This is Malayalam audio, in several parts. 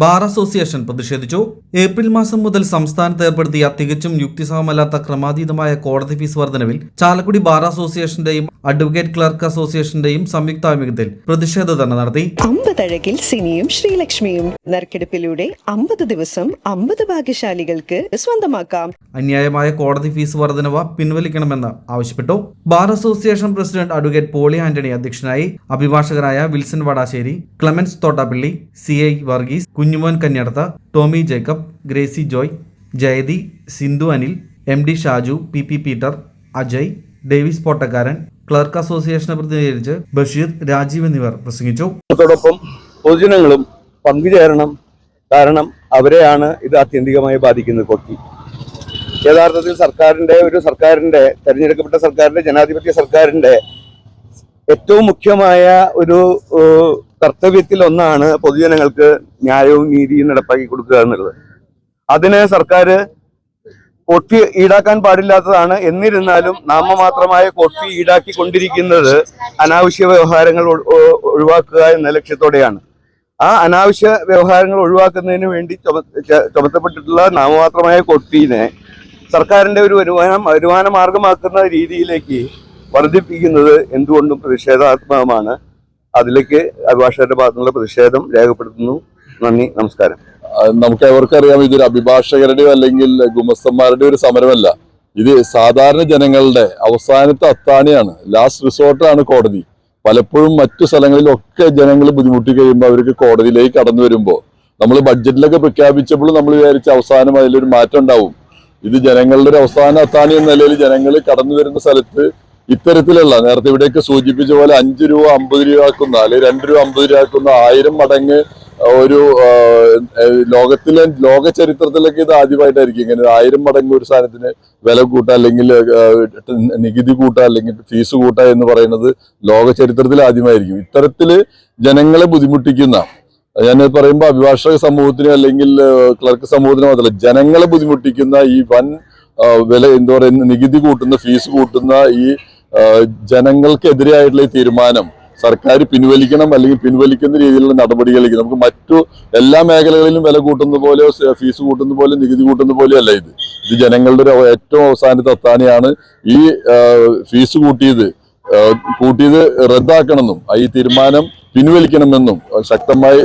ബാർ അസോസിയേഷൻ പ്രതിഷേധിച്ചു. ഏപ്രിൽ മാസം മുതൽ സംസ്ഥാനത്ത് ഏർപ്പെടുത്തിയ തികച്ചും യുക്തിസഹമല്ലാത്ത ക്രമാതീതമായ കോടതി ഫീസ് വർധനവിൽ ചാലക്കുടി ബാർ അസോസിയേഷന്റെയും അഡ്വക്കേറ്റ് ക്ലർക്ക് അസോസിയേഷന്റെയും സംയുക്താഭിമുഖ്യത്തിൽ പ്രതിഷേധ ധർണ നടത്തി. അമ്പതഴകിൽ സിനിയും ശ്രീലക്ഷ്മിയും. നറുക്കെടുപ്പിലൂടെ അമ്പത് ദിവസം അമ്പത് ഭാഗ്യശാലികൾക്ക് സ്വന്തമാക്കാം. അന്യായമായ കോടതി ഫീസ് വർധനവ് പിൻവലിക്കണമെന്ന് ആവശ്യപ്പെട്ടു. Bar association president advocate Poly Antony അധ്യക്ഷനായി. അഭിഭാഷകരായ Wilson Vadassery Clemens Thottappally C I Varghese Kunjumon Kanyadath Tomy Jacob Gracy Joy Jayathi Sindhu Anil M D Shaju P P Peter Ajay Davis Pottakkaran clerk അസോസിയേഷനെ പ്രതിനിധീകരിച്ച് ബഷീർ രാജീവ് എന്നിവർ പ്രസംഗിച്ചു. അതോടൊപ്പം പൊതുജനങ്ങളും പങ്കുചേരണം കാരണം അവരെയാണ് ഇത് ആത്യന്തികമായി ബാധിക്കുന്നത് കൊക്കി യഥാർത്ഥത്തിൽ സർക്കാരിന്റെ ഒരു സർക്കാരിന്റെ തെരഞ്ഞെടുക്കപ്പെട്ട സർക്കാരിന്റെ ജനാധിപത്യ സർക്കാരിന്റെ ഏറ്റവും മുഖ്യമായ ഒരു കർത്തവ്യത്തിൽ ഒന്നാണ് പൊതുജനങ്ങൾക്ക് ന്യായവും നീതിയും നടപ്പാക്കി കൊടുക്കുക എന്നുള്ളത്. അതിന് സർക്കാർ കൊട്ടി ഈടാക്കാൻ പാടില്ലാത്തതാണ്. എന്നിരുന്നാലും നാമമാത്രമായ കൊട്ടി ഈടാക്കിക്കൊണ്ടിരിക്കുന്നത് അനാവശ്യ വ്യവഹാരങ്ങൾ ഒഴിവാക്കുക എന്ന ലക്ഷ്യത്തോടെയാണ്. ആ അനാവശ്യ വ്യവഹാരങ്ങൾ ഒഴിവാക്കുന്നതിന് വേണ്ടി ചുമത്തപ്പെട്ടിട്ടുള്ള നാമമാത്രമായ കൊട്ടിനെ സർക്കാരിന്റെ ഒരു വരുമാനം വരുമാന മാർഗമാക്കുന്ന രീതിയിലേക്ക് വർദ്ധിപ്പിക്കുന്നത് എന്തുകൊണ്ടും പ്രതിഷേധാത്മകമാണ്. അതിലേക്ക് അഭിഭാഷകരുടെ ഭാഗത്തുനിന്നുള്ള പ്രതിഷേധം രേഖപ്പെടുത്തുന്നു. നന്ദി നമസ്കാരം. നമുക്ക് അവർക്കറിയാം ഇതൊരു അഭിഭാഷകരുടെയോ അല്ലെങ്കിൽ ഗുമസ്തന്മാരുടെയോ ഒരു സമരമല്ല. ഇത് സാധാരണ ജനങ്ങളുടെ അവസാനത്തെ അത്താണിയാണ്. ലാസ്റ്റ് റിസോർട്ടാണ് കോടതി. പലപ്പോഴും മറ്റു സ്ഥലങ്ങളിലൊക്കെ ജനങ്ങൾ ബുദ്ധിമുട്ടി കഴിയുമ്പോൾ അവർക്ക് കോടതിയിലേക്ക് കടന്നു വരുമ്പോൾ നമ്മൾ ബഡ്ജറ്റിലൊക്കെ പ്രഖ്യാപിച്ചപ്പോൾ നമ്മൾ വിചാരിച്ച അവസാനം അതിലൊരു മാറ്റം ഉണ്ടാവും. ഇത് ജനങ്ങളുടെ ഒരു അവസാന അത്താണി എന്ന നിലയിൽ ജനങ്ങൾ കടന്നു വരുന്ന സ്ഥലത്ത് ഇത്തരത്തിലുള്ള നേരത്തെ ഇവിടെയൊക്കെ സൂചിപ്പിച്ച പോലെ അഞ്ച് രൂപ അമ്പത് രൂപ ആക്കുന്ന അല്ലെങ്കിൽ രണ്ട് രൂപ അമ്പത് രൂപ ആക്കുന്ന ആയിരം മടങ്ങ് ഒരു ലോകത്തിലെ ലോക ചരിത്രത്തിലൊക്കെ ഇത് ആദ്യമായിട്ടായിരിക്കും. ഇങ്ങനെ ആയിരം മടങ്ങ് ഒരു സാധനത്തിന് വില കൂട്ടുക അല്ലെങ്കിൽ നികുതി കൂട്ടുക അല്ലെങ്കിൽ ഫീസ് കൂട്ടുക എന്ന് പറയുന്നത് ലോക ചരിത്രത്തിൽ ആദ്യമായിരിക്കും. ഇത്തരത്തിൽ ജനങ്ങളെ ബുദ്ധിമുട്ടിക്കുന്ന ഞാൻ പറയുമ്പോൾ അഭിഭാഷക സമൂഹത്തിന് അല്ലെങ്കിൽ ക്ലർക്ക് സമൂഹത്തിന് മാത്രമല്ല ജനങ്ങളെ ബുദ്ധിമുട്ടിക്കുന്ന ഈ വൻ വില എന്താ പറയുക നികുതി കൂട്ടുന്ന ഫീസ് കൂട്ടുന്ന ഈ ജനങ്ങൾക്കെതിരെയായിട്ടുള്ള ഈ തീരുമാനം സർക്കാർ പിൻവലിക്കണം അല്ലെങ്കിൽ പിൻവലിക്കുന്ന രീതിയിലുള്ള നടപടികളിലേക്ക് നമുക്ക് മറ്റു എല്ലാ മേഖലകളിലും വില കൂട്ടുന്ന പോലെയോ ഫീസ് കൂട്ടുന്ന പോലെ നികുതി കൂട്ടുന്ന പോലെയോ അല്ല ഇത്. ഇത് ജനങ്ങളുടെ ഒരു ഏറ്റവും അവസാനത്തെ എത്താനെയാണ് ഈ ഫീസ് കൂട്ടിയത് കൂട്ടിയത് റദ്ദാക്കണമെന്നും ഈ തീരുമാനം പിൻവലിക്കണമെന്നും ശക്തമായി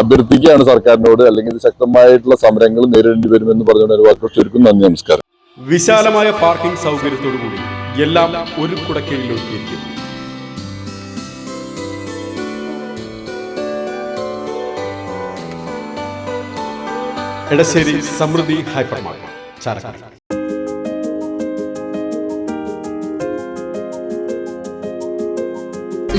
അഭ്യർത്ഥിക്കുകയാണ് സർക്കാരിനോട്. അല്ലെങ്കിൽ ശക്തമായിട്ടുള്ള സമരങ്ങൾ നേരിടേണ്ടി വരുമെന്ന് പറഞ്ഞുകൊണ്ട് ഒരു വാക്കുകൾ ചുരുക്കും നന്ദി നമസ്കാരം. വിശാലമായ പാർക്കിംഗ് സൗകര്യത്തോടുകൂടി എല്ലാം ഒരു കുടക്കീഴിൽ Edassery Samrudhi hyper market Chalakudy.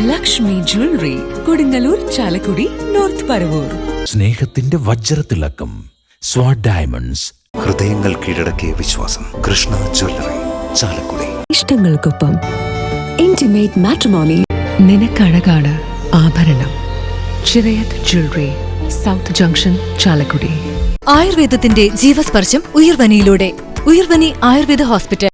Lakshmi jewellery Kodungallur Chalakudy north Paravur. സ്നേഹത്തിന്റെ വജ്രത്തിളക്കം സ്വാഡ് ഡയമണ്ട്സ്. ഹൃദയങ്ങൾ കീഴടക്കിയ വിശ്വാസം കൃഷ്ണ ജ്വല്ലറി ചാലക്കുടി. ഇഷ്ടങ്ങൾക്കൊപ്പം. ഇന്റിമേറ്റ് മാട്രിമോണി നിനക്കഴകാണ് ആഭരണം. Chirayath jewellery south junction Chalakudy. ആയുർവേദത്തിന്റെ ജീവസ്പർശം ഉയർവനിയിലൂടെ. ഉയർവനി ആയുർവേദ ഹോസ്പിറ്റൽ.